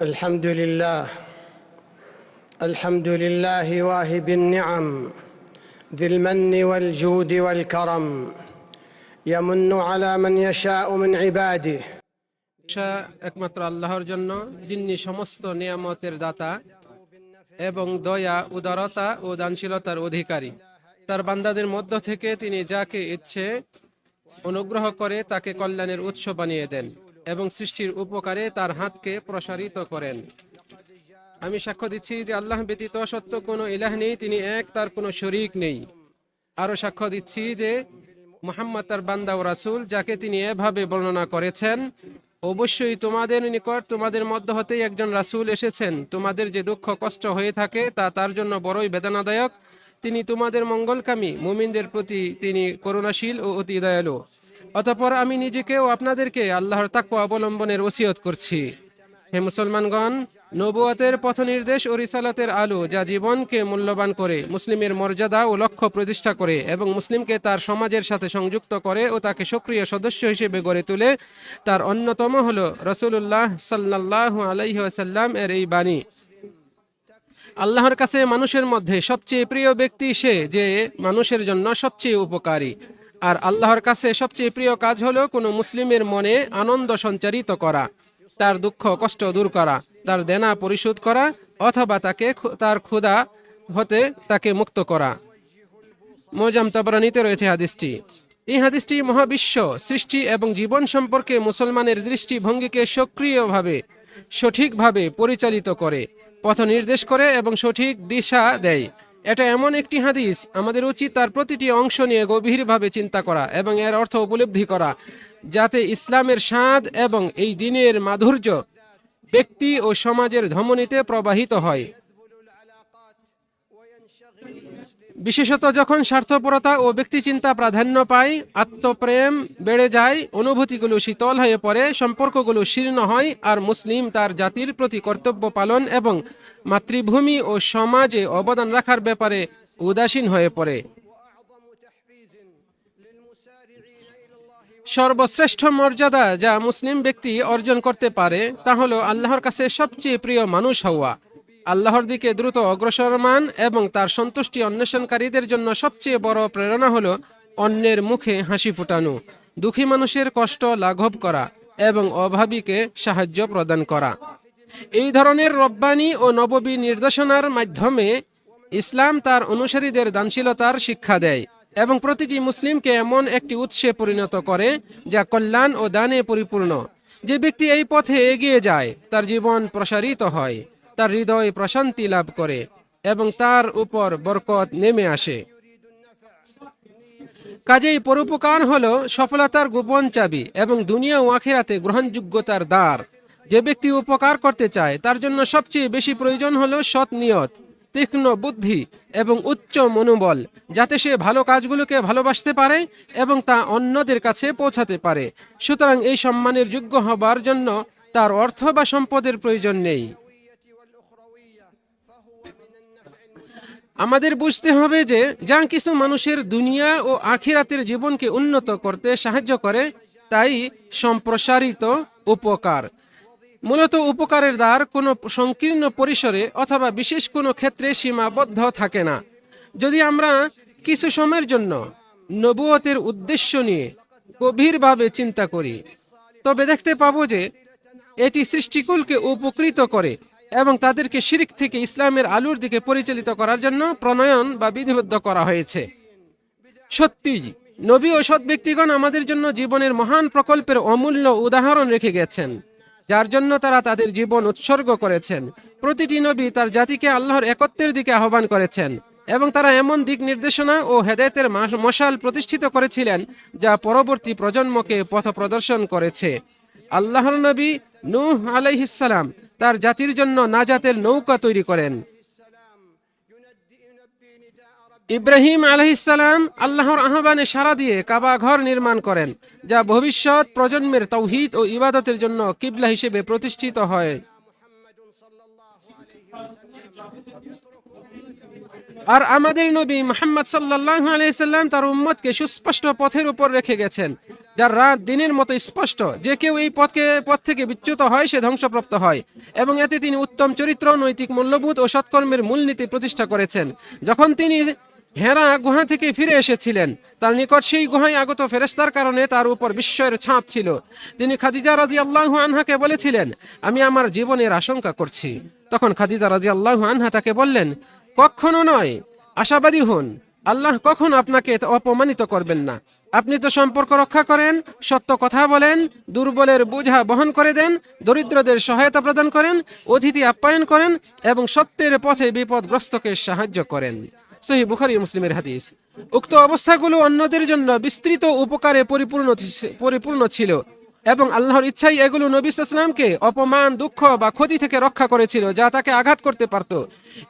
الحمد لله الحمد لله واهب النعم ذي المن والجود والكرم يمن على من يشاء من عباده প্রশংসা একমাত্র আল্লাহর জন্য যিনি সমস্ত নিয়ামতের দাতা এবং দয়া উদারতা ও দানশীলতার অধিকারী তার বান্দাদের মধ্য থেকে তিনি যাকে ইচ্ছে অনুগ্রহ করে তাকে কল্যাণের উৎস বানিয়ে দেন এবং সৃষ্টির উপকারে তার হাতকে প্রসারিত করেন। আমি সাক্ষ্য দিচ্ছি যে আল্লাহ ব্যতীত সত্য কোনো ইলাহ নেই, তিনি এক, তার কোনো শরিক নেই। আরও সাক্ষ্য দিচ্ছি যে মুহাম্মদ তার বান্দা ও রাসূল, যাকে তিনি এভাবে বর্ণনা করেছেন, অবশ্যই তোমাদের নিকট, তোমাদের মধ্য হতেই একজন রাসূল এসেছেন। তোমাদের যে দুঃখ, কষ্ট হয়ে থাকে, তা তার জন্য বড়ই বেদনাদায়ক। তিনি তোমাদের মঙ্গলকামী, মুমিনদের প্রতি তিনি করুণাশীল ও অতি দয়ালু। অতঃপর আমি নিজেকেও আপনাদেরকে আল্লাহর তাকওয়া অবলম্বনের ওসিয়ত করছি। হে মুসলমানগণ নবুয়াতের পথ নির্দেশ ও রিসালাতের আলো যা জীবনকে মূল্যবান করে, মুসলিমের মর্যাদা ও লক্ষ্য প্রতিষ্ঠা করে এবং মুসলিমকে তার সমাজের সাথে সংযুক্ত করে ও তাকে সক্রিয় সদস্য হিসেবে গড়ে তোলে, তার অন্যতম হল রসুল্লাহ সাল্লাহ আলাইহি আসাল্লাম এর এই বাণী। আল্লাহর কাছে মানুষের মধ্যে সবচেয়ে প্রিয় ব্যক্তি সে যে মানুষের জন্য সবচেয়ে উপকারী। আর আল্লাহর কাছে সবচেয়ে প্রিয় কাজ হলো কোনো মুসলিমের মনে আনন্দ সঞ্চারিত করা, তার দুঃখ, কষ্ট দূর করা, তার দেনা পরিশোধ করা অথবা তাকে তার ক্ষুধা হতে তাকে মুক্ত করা। মোজাম তাবরানিতে রয়েছে হাদিসটি। এই হাদিসটি মহাবিশ্ব, সৃষ্টি এবং জীবন সম্পর্কে মুসলমানের দৃষ্টিভঙ্গিকে সক্রিয়ভাবে, সঠিকভাবে পরিচালিত করে, পথ নির্দেশ করে এবং সঠিক দিশা দেয়। এটা এমন একটি হাদিস, আমাদের উচিত তার প্রতিটি অংশ নিয়ে গভীরভাবে চিন্তা করা এবং এর অর্থ উপলব্ধি করা, যাতে ইসলামের স্বাদ এবং এই দিনের মাধুর্য ব্যক্তি ও সমাজের ধমনীতে প্রবাহিত হয়। বিশেষত যখন স্বার্থপরতা ও ব্যক্তিচিন্তা প্রাধান্য পায়, আত্মপ্রেম বেড়ে যায়, অনুভূতিগুলো শীতল হয়ে পড়ে, সম্পর্কগুলো শীর্ণ হয় আর মুসলিম তার জাতির প্রতি কর্তব্য পালন এবং মাতৃভূমি ও সমাজে অবদান রাখার ব্যাপারে উদাসীন হয়ে পড়ে। সর্বশ্রেষ্ঠ মর্যাদা যা মুসলিম ব্যক্তি অর্জন করতে পারে, তা হলো আল্লাহর কাছে সবচেয়ে প্রিয় মানুষ হওয়া। আল্লাহর দিকে দ্রুত অগ্রসরমান এবং তার সন্তুষ্টি অন্বেষণকারীদের জন্য সবচেয়ে বড় প্রেরণা হলো অন্যের মুখে হাসি ফোটানো, দুঃখী মানুষের কষ্ট লাঘব করা এবং অভাবীকে সাহায্য প্রদান করা। এই ধরনের রব্বানি ও নববী নির্দেশনার মাধ্যমে ইসলাম তার অনুসারীদের দানশীলতার শিক্ষা দেয় এবং প্রতিটি মুসলিমকে এমন একটি উৎসে পরিণত করে যা কল্যাণ ও দানে পরিপূর্ণ। যে ব্যক্তি এই পথে এগিয়ে যায়, তার জীবন প্রসারিত হয়। তার হৃদয় প্রশান্তি লাভ করে এবং তার উপর বরকত নেমে আসে। কাজেই পরোপকার হল সফলতার গোপন চাবি এবং দুনিয়া ও আখিরাতে গ্রহণযোগ্যতার দ্বার। যে ব্যক্তি উপকার করতে চায়, তার জন্য সবচেয়ে বেশি প্রয়োজন হল সৎ নিয়ত, তীক্ষ্ণ বুদ্ধি এবং উচ্চ মনোবল, যাতে সে ভালো কাজগুলোকে ভালোবাসতে পারে এবং তা অন্যদের কাছে পৌঁছাতে পারে। সুতরাং এই সম্মানের যোগ্য হবার জন্য তার অর্থ বা সম্পদের প্রয়োজন নেই। আমাদের বুঝতে হবে যে যা কিছু মানুষের দুনিয়া ও আখিরাতের জীবনকে উন্নত করতে সাহায্য করে, তাই সম্প্রসারিত উপকার। মূলত উপকারের দ্বার কোনো সংকীর্ণ পরিসরে অথবা বিশেষ কোনো ক্ষেত্রে সীমাবদ্ধ থাকে না। যদি আমরা কিছু সময়ের জন্য নবুয়তের উদ্দেশ্য নিয়ে গভীরভাবে চিন্তা করি, তবে দেখতে পাবো যে এটি সৃষ্টিকুলকে উপকৃত করে। এবং তাদেরকে শিরিক থেকে ইসলামের আলুর দিকে পরিচালিত করার জন্য প্রণয়ন বা বিধিবদ্ধ করা হয়েছে। সত্যি, নবী ও সৎ ব্যক্তিগণ আমাদের জন্য জীবনের মহান প্রকল্পের অমূল্য উদাহরণ রেখে গেছেন, যার জন্য তারা তাদের জীবন উৎসর্গ করেছেন। প্রতিটি নবী তার জাতিকে আল্লাহর একত্বের দিকে আহ্বান করেছেন এবং তারা এমন দিক নির্দেশনা ও হেদায়তের মশাল প্রতিষ্ঠিত করেছিলেন যা পরবর্তী প্রজন্মকে পথ প্রদর্শন করেছে। আল্লাহর নবী নূহ আলাইহিসসালাম তার জাতির জন্য নাজাতের নৌকা তৈরি করেন। ইব্রাহিম আলহিসাল্লাম আল্লাহর আহ্বানে সাড়া দিয়ে কাবা ঘর নির্মাণ করেন, যা ভবিষ্যৎ প্রজন্মের তৌহিদ ও ইবাদতের জন্য কিবলা হিসেবে প্রতিষ্ঠিত হয়। আর আমাদের নবী মোহাম্মদ সাল্লাহ আলাইসাল্লাম তার উম্মতকে সুস্পষ্ট পথের উপর রেখে গেছেন, যার রাত দিনের মতো স্পষ্ট। যে কেউ এই পথকে, পথ থেকে বিচ্যুত হয়, সে ধ্বংসপ্রাপ্ত হয়। এবং এতে তিনি উত্তম চরিত্র, নৈতিক মূল্যবোধ ও সৎকর্মের মূলনীতি প্রতিষ্ঠা করেছেন। যখন তিনি হেরা গুহা থেকে ফিরে এসেছিলেন, তার নিকট সেই গুহায় আগত ফেরেস্তার কারণে তার উপর বিস্ময়ের ছাপ ছিল। তিনি খাদিজা রাজি আল্লাহ আনহাকে বলেছিলেন, আমি আমার জীবনের আশঙ্কা করছি। তখন খাদিজা রাজি আল্লাহ আনহা তাকে বললেন কখনো নয়। আশাবাদী হন, আল্লাহ কখন আপনাকে অপমানিত করবেন না। আপনি তো সম্পর্ক রক্ষা করেন, সত্য কথা বলেন, দুর্বলের বোঝা বহন করে দেন, দরিদ্রদের সহায়তা প্রদান করেন, অতিথি আপ্যায়ন করেন এবং সত্যের পথে বিপদগ্রস্তকে সাহায্য করেন। সহি বুখারি মুসলিমের হাদিস। উক্ত অবস্থাগুলো অন্যদের জন্য বিস্তৃত উপকারে পরিপূর্ণ পরিপূর্ণ ছিল। এবং আল্লাহর ইচ্ছাই এগুলো নবী ইসলামকে অপমান, দুঃখ বা ক্ষতি থেকে রক্ষা করেছিল, যা তাকে আঘাত করতে পারত।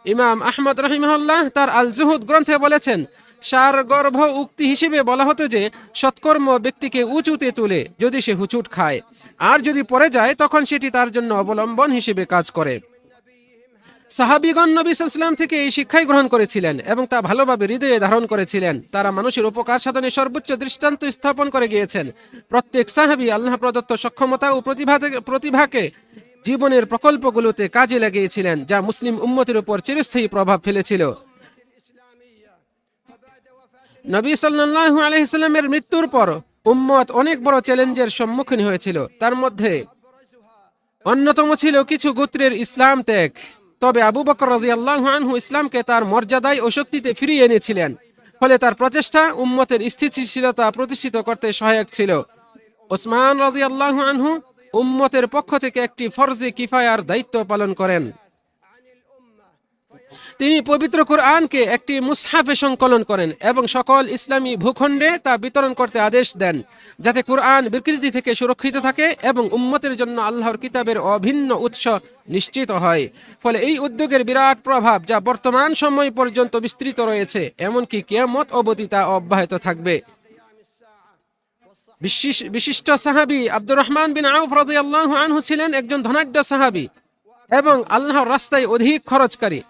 ইমাম আহমদ রহিমহল্লাহ তার আল জুহুদ গ্রন্থে বলেছেন, সার গর্ভ উক্তি হিসেবে বলা হতো যে, সৎকর্ম ব্যক্তিকে উঁচুতে তুলে যদি সে হুচুট খায়। আর যদি পড়ে যায়, তখন সেটি তার জন্য অবলম্বন হিসেবে কাজ করে। সাহাবিগণ নবী ইসলাম থেকে এই শিক্ষাই গ্রহণ করেছিলেন এবং তা ভালোভাবে হৃদয়ে ধারণ করেছিলেন। তারা মানুষের উপকার সাধনে সর্বোচ্চ দৃষ্টান্ত স্থাপন করে গিয়েছেন। প্রত্যেক সাহাবি আল্লাহ প্রদত্ত সক্ষমতা ও প্রতিভা প্রতিভাকে জীবনের প্রকল্পগুলোতে কাজে লাগিয়েছিলেন, যা মুসলিম উম্মতের উপর চিরস্থায়ী প্রভাব ফেলেছিল। নবী সাল্লাল্লাহু আলাইহি সাল্লামের মৃত্যুর পর উম্মত অনেক বড় চ্যালেঞ্জের সম্মুখীন হয়েছিল। তার মধ্যে অন্যতম ছিল কিছু গোত্রের ইসলাম ত্যাগ। তবে আবু বকর রাজি আনহু ইসলামকে তার মর্যাদায় ও শক্তিতে ফিরিয়ে এনেছিলেন। ফলে তার প্রচেষ্টা উম্মতের স্থিতিশীলতা প্রতিষ্ঠিত করতে সহায়ক ছিল। ওসমান রাজিয়াল্লাহু আনহু উম্মতের পক্ষ থেকে একটি ফরজে কিফায়ার দায়িত্ব পালন করেন। তিনি পবিত্র কোরআনকে একটি মুসহাফে সংকলন করেন এবং সকল ইসলামী ভূখণ্ডে তা বিতরণ করতে আদেশ দেন, যাতে কোরআন বিকৃতি থেকে সুরক্ষিত থাকে এবং উম্মতের জন্য আল্লাহর কিতাবের অভিন্ন উৎস নিশ্চিত হয়। ফলে এই উদ্যোগের বিরাট প্রভাব যা বর্তমান সময় পর্যন্ত বিস্তৃত রয়েছে, এমনকি কিয়ামত অবধি তা অব্যাহত থাকবে। বিশিষ- বিশিষ্ট সাহাবি আব্দুর রহমান বিন আউফ রাদিয়াল্লাহু আনহু ছিলেন একজন ধনাঢ্য সাহাবি এবং আল্লাহর রাস্তায় অধিক খরচকারী।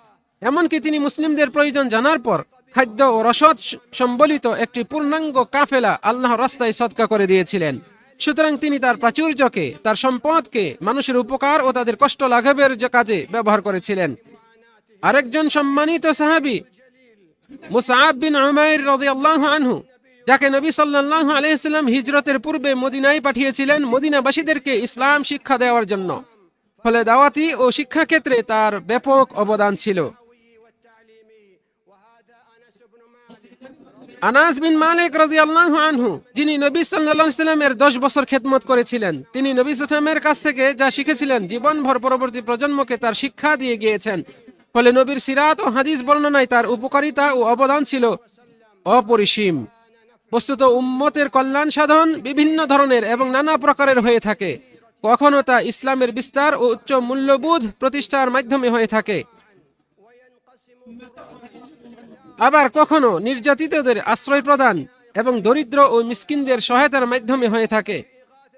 এমনকি তিনি মুসলিমদের প্রয়োজন জানার পর খাদ্য ও রসদ সম্বলিত একটি পূর্ণাঙ্গ কাফেলা আল্লাহ রাস্তায় সৎকা করে দিয়েছিলেন। সুতরাং তিনি তার প্রাচুর্যকে, তার সম্পদকে, মানুষের উপকার ও তাদের কষ্ট লাঘবের কাজে ব্যবহার করেছিলেন। আরেকজন সম্মানিত সাহাবি মুসআব বিন রাদিয়াল্লাহু আনহু, যাকে নবী সাল্লাল্লাহু আলাইহি সাল্লাম হিজরতের পূর্বে মদিনায় পাঠিয়েছিলেন, মদিনাবাসীদেরকে ইসলাম শিক্ষা দেওয়ার জন্য। ফলে দাওয়াতি ও শিক্ষা ক্ষেত্রে তার ব্যাপক অবদান ছিল। আনাস বিন মালিক রাদিয়াল্লাহু আনহু, যিনি নবী সাল্লাল্লাহু সাল্লামের 10 বছর খেদমত করেছিলেন, তিনি নবী সাল্লামের কাছ থেকে যা শিখেছিলেন, জীবনভর পরবর্তী প্রজন্মকে তার শিক্ষা দিয়ে গিয়েছেন। ফলে নবীর সিরাত ও হাদিস বর্ণনায় তার উপকারিতা ও অবদান ছিল অপরিসীম। বস্তুত উম্মতের কল্যাণ সাধন বিভিন্ন ধরনের এবং নানা প্রকারের হয়ে থাকে। কখনো তা ইসলামের বিস্তার ও উচ্চ মূল্যবোধ প্রতিষ্ঠার মাধ্যমে হয়ে থাকে। আবার কখনো নির্যাতিতদের আশ্রয় প্রদান এবং দরিদ্র ও মিসকিনদের সহায়তার মাধ্যমে হয়ে থাকে।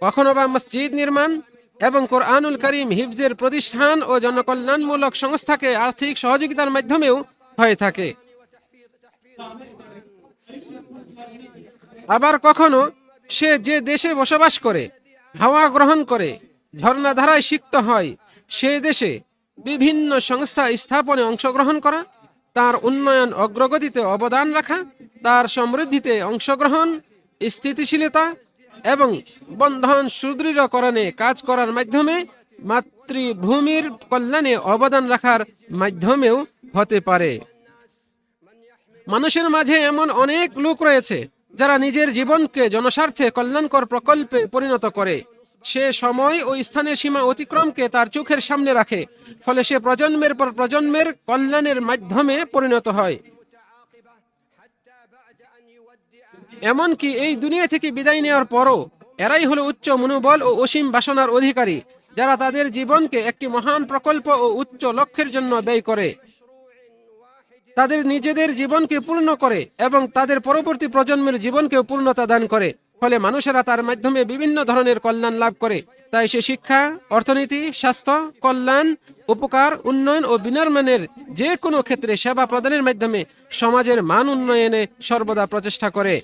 কখনো বা মসজিদ নির্মাণ এবং কোরআনুল করিম হিফজের প্রতিষ্ঠান ও জনকল্যাণমূলক সংস্থাকে আর্থিক সহযোগিতার মাধ্যমেও হয়ে থাকে। আবার কখনো সে যে দেশে বসবাস করে, হাওয়া গ্রহণ করে, ঝর্ণাধারায় সিক্ত হয়, সে দেশে বিভিন্ন সংস্থা স্থাপনে অংশগ্রহণ করা তার উন্নয়ন অগ্রগতিতে অবদান রাখা, তার সমৃদ্ধিতে অংশগ্রহণ, স্থিতিশীলতা এবং বন্ধন সুদৃঢ়করণে কাজ করার মাধ্যমে মাতৃভূমির কল্যাণে অবদান রাখার মাধ্যমেও হতে পারে। মানুষের মাঝে এমন অনেক লোক রয়েছে, যারা নিজের জীবনকে জনস্বার্থে কল্যাণকর প্রকল্পে পরিণত করে। সে সময় ও স্থানের সীমা অতিক্রমকে তার চোখের সামনে রাখে, ফলে সে প্রজন্মের পর প্রজন্মের কল্যাণের মাধ্যমে পরিণত হয়। এমনকি এই দুনিয়া থেকে বিদায় নেওয়ার পরও এরাই হলো উচ্চ মনোবল ও অসীম বাসনার অধিকারী, যারা তাদের জীবনকে একটি মহান প্রকল্প ও উচ্চ লক্ষ্যের জন্য ব্যয় করে। তাদের নিজেদের জীবনকে পূর্ণ করে এবং তাদের পরবর্তী প্রজন্মের জীবনকেও পূর্ণতা দান করে। ফলে মানুষেরা তার মাধ্যমে বিভিন্ন ধরনের কল্যাণ লাভ করে। তাই সে শিক্ষা, অর্থনীতি, স্বাস্থ্য, কল্যাণ, উপকার, উন্নয়ন ও বিনির্মাণের যে কোনো ক্ষেত্রে সেবা প্রদানের মাধ্যমে সমাজের মান উন্নয়নে সর্বদা প্রচেষ্টা করে।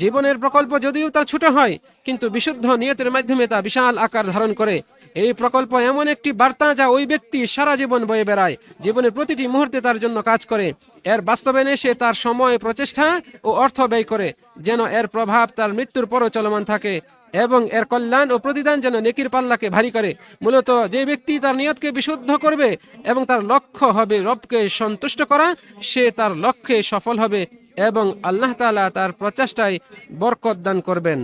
জীবনের প্রকল্প যদিও তা ছোট হয়, কিন্তু বিশুদ্ধ নিয়তের মাধ্যমে তা বিশাল আকার ধারণ করে। এই প্রকল্প এমন একটি বার্তা যা ওই ব্যক্তি সারা জীবন বয়ে বেড়ায়। জীবনের প্রতিটি মুহূর্তে তার জন্য কাজ করে। এর বাস্তবায়নে সে তার সময়, প্রচেষ্টা ও অর্থ ব্যয় করে, যেন এর প্রভাব তার মৃত্যুর পরও চলমান থাকে এবং এর কল্যাণ ও প্রতিদান যেন নেকির পাল্লাকে ভারী করে। মূলত যে ব্যক্তি তার নিয়তকে বিশুদ্ধ করবে এবং তার লক্ষ্য হবে রবকে সন্তুষ্ট করা, সে তার লক্ষ্যে সফল হবে এবং আল্লাহ তাআলা তার প্রচেষ্টায় বরকত দান করবেন।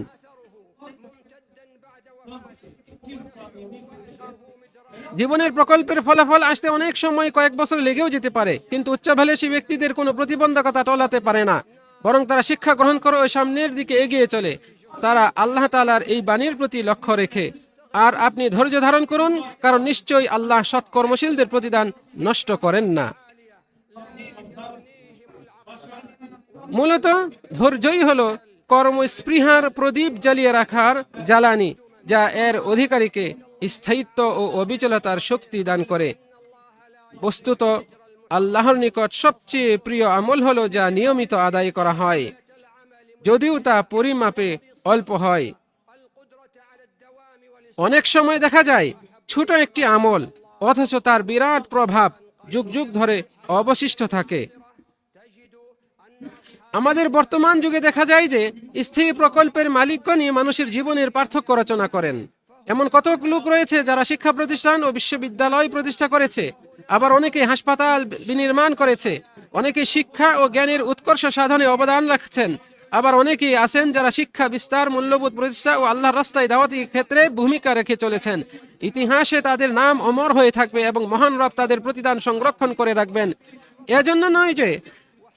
জীবনের প্রকল্পের ফলাফল আসতে অনেক সময় কয়েক বছর লেগেও যেতে পারে, কিন্তু উচ্চাভিলাষী ব্যক্তিদের কোনো প্রতিবন্ধকতা টলাতে পারে না। বরং তারা শিক্ষা গ্রহণ করে ওই সামনের দিকে এগিয়ে চলে। তারা আল্লাহ তাআলার এই বাণীর প্রতি লক্ষ্য রেখে। আর আপনি ধৈর্য ধারণ করুন, কারণ নিশ্চয়ই আল্লাহ সৎকর্মশীলদের প্রতিদান নষ্ট করেন না। মূলত ধৈর্যই হলো কর্মস্পৃহার প্রদীপ জ্বালিয়ে রাখার জ্বালানি। যা এর অধিকারীকে স্থায়িত্ব ও অবিচলতার শক্তি দান করে। বস্তুত, আল্লাহর নিকট সবচেয়ে প্রিয় আমল হলো যা নিয়মিত আদায় করা হয়, যদিও তা পরিমাপে অল্প হয়। অনেক সময় দেখা যায়, ছোট একটি আমল, অথচ তার বিরাট প্রভাব যুগ যুগ ধরে অবশিষ্ট থাকে। আমাদের বর্তমান যুগে দেখা যায় যে স্থায়ী প্রকল্পের মালিকগণই মানুষের জীবনের পার্থক্য রচনা করেন। এমন কতক লোক রয়েছে যারা শিক্ষা প্রতিষ্ঠান ও বিশ্ববিদ্যালয় প্রতিষ্ঠা করেছে, আবার অনেকে হাসপাতাল বিনির্মাণ করেছে, অনেকে শিক্ষা ও জ্ঞানের উৎকর্ষ সাধনে অবদান রাখছেন, আবার অনেকেই আছেন যারা শিক্ষা বিস্তার, মূল্যবোধ প্রতিষ্ঠা ও আল্লাহর রাস্তায় দাওয়াতি ক্ষেত্রে ভূমিকা রেখে চলেছেন। ইতিহাসে তাদের নাম অমর হয়ে থাকবে এবং মহান রব তাদের প্রতিদান সংরক্ষণ করে রাখবেন। এজন্য নয় যে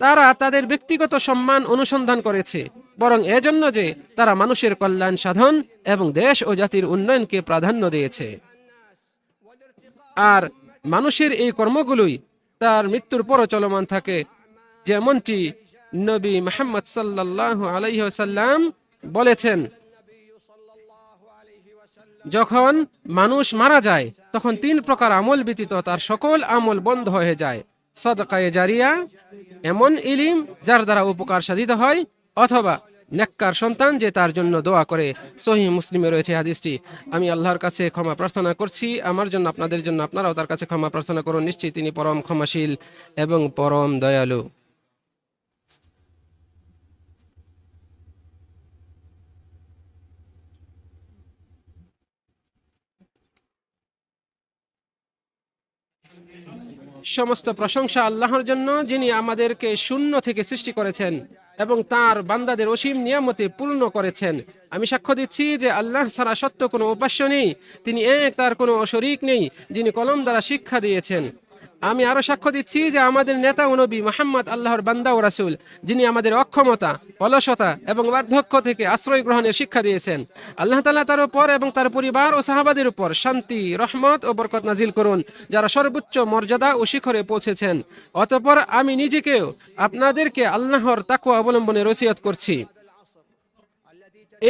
তারা তাদের ব্যক্তিগত সম্মান অনুসন্ধান করেছে, বরং এজন্য যে তারা মানুষের কল্যাণ সাধন এবং দেশ ও জাতির উন্নয়নকে প্রাধান্য দিয়েছে। আর মানুষের এই কর্মগুলোই তার মৃত্যুর পরও চলমান থাকে, যেমনটি নবী মোহাম্মদ সাল্লাহ আলাইসাল্লাম বলেছেন, যখন মানুষ মারা যায়, তখন তিন প্রকার আমল ব্যতীত তার সকল আমল বন্ধ হয়ে যায়। সদকায়ে জারিয়া, এমন ইলিম যার দ্বারা উপকার সাধিত হয়, অথবা নেককার সন্তান যে তার জন্য দোয়া করে। সহি মুসলিমে রয়েছে হাদিসটি। আমি আল্লাহর কাছে ক্ষমা প্রার্থনা করছি, আমার জন্য, আপনাদের জন্য, আপনারাও তার কাছে ক্ষমা প্রার্থনা করুন, নিশ্চয়ই তিনি পরম ক্ষমাশীল এবং পরম দয়ালু। সমস্ত প্রশংসা আল্লাহর জন্য, যিনি আমাদেরকে শূন্য থেকে সৃষ্টি করেছেন এবং তার বান্দাদের অসীম নিয়ামতে পূর্ণ করেছেন। আমি সাক্ষ্য দিচ্ছি যে আল্লাহ ছাড়া সত্য কোনো উপাস্য নেই, তিনি এক, তার কোনো অশরিক নেই, যিনি কলম দ্বারা শিক্ষা দিয়েছেন। আমি আরও সাক্ষ্য দিচ্ছি যে আমাদের নেতা ও নবী মোহাম্মদ আল্লাহর বান্দা ও রাসুল, যিনি আমাদের অক্ষমতা, অলসতা এবং বার্ধক্য থেকে আশ্রয় গ্রহণের শিক্ষা দিয়েছেন। আল্লাহ তালা তার উপর এবং তার পরিবার ও সাহাবাদের উপর শান্তি, রহমত ও বরকত নাজিল করুন, যারা সর্বোচ্চ মর্যাদা ও শিখরে পৌঁছেছেন। অতপর আমি নিজেকেও আপনাদেরকে আল্লাহর তাকুয়া অবলম্বনে রসিয়ত করছি।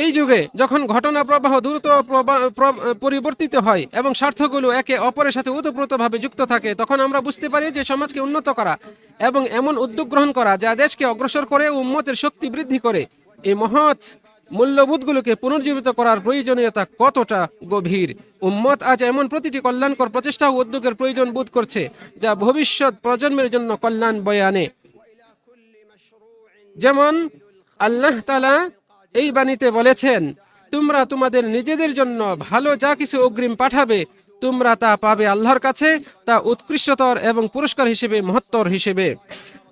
এই যুগে যখন ঘটনা প্রবাহ দ্রুত পরিবর্তিত হয় এবং স্বার্থগুলো একে অপরের সাথে ওতপ্রোতভাবে যুক্ত থাকে, তখন আমরা বুঝতে পারি যে সমাজকে উন্নত করা এবং এমন উদ্যোগ গ্রহণ করা যা দেশকে অগ্রসর করে ও উম্মতের শক্তি বৃদ্ধি করে। এই মহৎ মূল্যবোধগুলোকে পুনর্জীবিত করার প্রয়োজনীয়তা কতটা গভীর? উম্মত আজ এমন প্রতিটি কল্যাণকর প্রচেষ্টা ও উদ্যোগের প্রয়োজন বোধ করছে, যা ভবিষ্যৎ প্রজন্মের জন্য কল্যাণ বয়ে আনে। যেমন, আল্লাহ তালা এই বাণীতে বলেছেন, তোমরা তোমাদের নিজেদের জন্য ভালো যা কিছু অগ্রিম পাঠাবে, তোমরা তা পাবে আল্লাহর কাছে, তা উৎকৃষ্টতর এবং পুরস্কার হিসেবে, মহত্তর হিসেবে।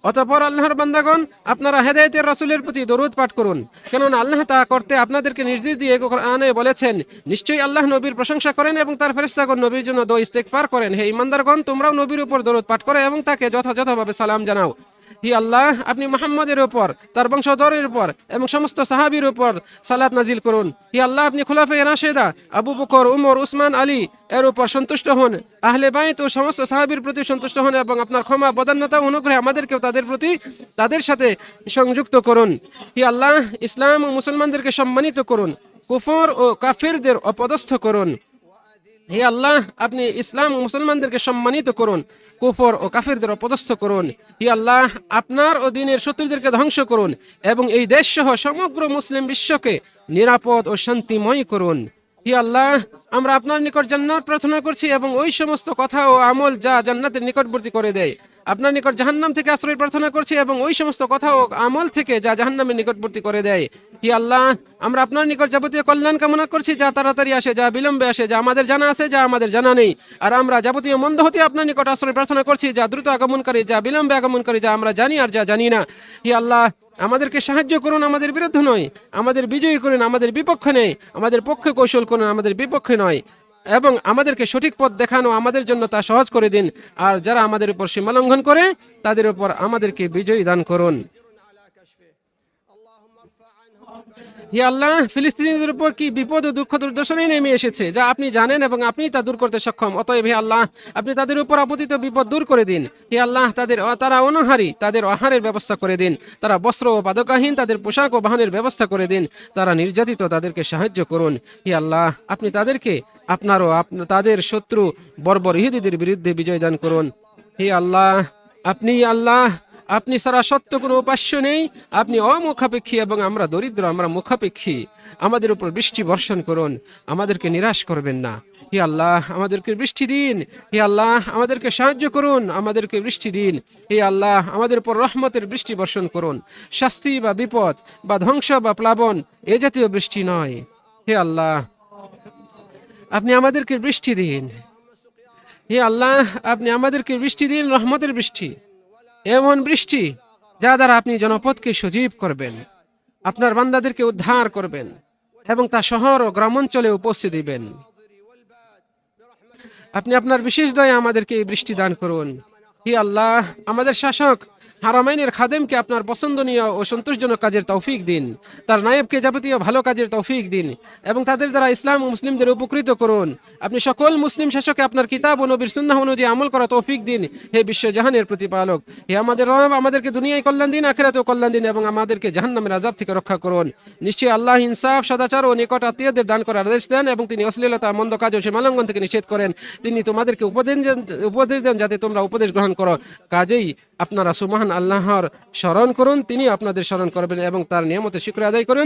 অতপর আল্লাহর বান্দাগণ, আপনারা হেদায়েতের রাসূলের প্রতি দরুদ পাঠ করুন, কেননা আল্লাহ তা করতে আপনাদেরকে নির্দেশ দিয়ে আনে বলেছেন, নিশ্চয়ই আল্লাহ নবীর প্রশংসা করেন এবং তার ফেরেশতাগণ নবীর জন্য দো ইস্তেগফার করেন। হে ইমানদারগণ তোমরাও নবীর উপর দরুদ পাঠ করো এবং তাকে যথাযথভাবে সালাম জানাও। হি আল্লাহ, আপনি মোহাম্মদের উপর, তার বংশধরের উপর এবং সমস্ত সাহাবির উপর সালাত নাজিল করুন। হি আল্লাহ, আপনি খোলাফে রাশেদা, আবু বকর, উমর, উসমান, আলী এর উপর সন্তুষ্ট হন। আহলে বাইত ও সমস্ত সাহাবির প্রতি সন্তুষ্ট হন এবং আপনার ক্ষমা, বদান্যতা অনুগ্রহে আমাদেরকেও তাদের প্রতি তাদের সাথে সংযুক্ত করুন। হি আল্লাহ, ইসলাম ও মুসলমানদেরকে সম্মানিত করুন। কুফর ও কাফিরদের অপদস্থ করুন। হে আল্লাহ, আপনি ইসলাম ও মুসলমানদেরকে সম্মানিত করুন, কুফর ও কাফিরদের অপদস্থ করুন। হে আল্লাহ, আপনার ও দিনের শত্রুদেরকে ধ্বংস করুন এবং এই দেশ সহ সমগ্র মুসলিম বিশ্বকে নিরাপদ ও শান্তিময় করুন। হি আল্লাহ, আমরা আপনার নিকট জান্নাত প্রার্থনা করছি এবং ওই সমস্ত কথা ও আমল যা জান্নাতের নিকটবর্তী করে দেয় আপনার নিকট জাহান্নাম থেকে আশ্রয় প্রার্থনা করছি এবং ওই সমস্ত কথা ও আমল থেকে যা জাহান্নামের নিকটবর্তী করে দেয়। হি আল্লাহ, আমরা আপনার নিকট যাবতীয় কল্যাণ কামনা করছি, যা তাড়াতাড়ি আসে, যা বিলম্বে আসে, যা আমাদের জানা আছে, যা আমাদের জানা নেই। আর আমরা যাবতীয় মন্দ হতে আপনার নিকট আশ্রয় প্রার্থনা করছি, যা দ্রুত আগমনকারী, যা বিলম্বে আগমনকারী, যা আমরা জানি আর যা জানি না। হি আল্লাহ, আমাদেরকে সাহায্য করুন, আমাদের বিরুদ্ধে নয়। আমাদের বিজয়ী করুন, আমাদের বিপক্ষে নেই। আমাদের পক্ষে কৌশল করুন, আমাদের বিপক্ষে নয়। এবং আমাদেরকে সঠিক পথ দেখানো আমাদের জন্য তা সহজ করে দিন। আর যারা আমাদের উপর সীমা লঙ্ঘন করে, তাদের উপর আমাদেরকে বিজয়ী দান করুন। ফিলিস্তিনিদের উপর কি বিপদ ও দুঃখ নেমে এসেছে, যা আপনি জানেন এবং আপনি তা দূর করতে সক্ষম। অতএব আল্লাহ, আপনি তাদের উপর আপতিত বিপদ দূর করে দিন। আল্লাহ, তাদের তারা অনাহারী, তাদের ব্যবস্থা করে দিন। তারা বস্ত্র ও পাদকাহীন, তাদের পোশাক ও বাহনের ব্যবস্থা করে দিন। তারা নির্যাতিত, তাদেরকে সাহায্য করুন। হে আল্লাহ, আপনি তাদেরকে আপনারও, আপনা- তাদের শত্রু বর্বর ইহুদিদের বিরুদ্ধে বিজয় দান করুন। হে আল্লাহ, আপনি আল্লাহ, আপনি সারা সত্য কোনো উপাস্য নেই। আপনি অমুখাপেক্ষী এবং আমরা দরিদ্র, আমরা মুখাপেক্ষী। আমাদের উপর বৃষ্টি বর্ষণ করুন, আমাদেরকে নিরাশ করবেন না। হে আল্লাহ, আমাদেরকে বৃষ্টি দিন। হে আল্লাহ, আমাদেরকে সাহায্য করুন, আমাদেরকে বৃষ্টি দিন। হে আল্লাহ, আমাদের উপর রহমতের বৃষ্টি বর্ষণ করুন। শাস্তি বা বিপদ বা ধ্বংস বা প্লাবন এ জাতীয় বৃষ্টি নয়। হে আল্লাহ আপনি আমাদেরকে বৃষ্টি দিন। হে আল্লাহ, আপনি আমাদেরকে বৃষ্টি দিন, রহমতের বৃষ্টি। এমন বৃষ্টি যা দ্বারা আপনি জনপদকে সজীব করবেন, আপনার বান্দাদেরকে উদ্ধার করবেন এবং তা শহর ও গ্রামাঞ্চলে উপস্থিত দিবেন। আপনি আপনার বিশেষ দয়া আমাদেরকে এই বৃষ্টি দান করুন। হি আল্লাহ, আমাদের শাসক হারামাইনের খাদেমকে আপনার পছন্দনীয় ও সন্তোষজনক কাজের তৌফিক দিন। তার নায়েবকে যাবতীয় ভালো কাজের তৌফিক দিন এবং তাদের দ্বারা ইসলাম ও মুসলিমদের উপকৃত করুন। আপনি সকল মুসলিম শাসককে আপনার কিতাব ও নবীর সুন্নাহ অনুযায়ী আমল করা তৌফিক দিন, হে বিশ্বজাহানের প্রতিপালক। হে আমাদের রব, আমাদেরকে দুনিয়ায় কল্যাণ দিন, আখেরাতেও কল্যাণ দিন এবং আমাদেরকে জাহান্নামের আজাব থেকে রক্ষা করুন। নিশ্চয়ই আল্লাহ ইনসাফ, সদাচার ও নিকট আত্মীয়দের দান করার আদেশ দেন এবং তিনি অশ্লীলতা, মন্দ কাজ ও সীমালঙ্ঘন থেকে নিষেধ করেন। তিনি তোমাদেরকে উপদেশ দেন উপদেশ দেন যাতে তোমরা উপদেশ গ্রহণ করো। কাজেই আপনারা সুমহান আল্লাহর স্মরণ করুন তিনি আপনাদের স্মরণ করবেন এবং তার নিয়মতে শুক্র আদায় করুন।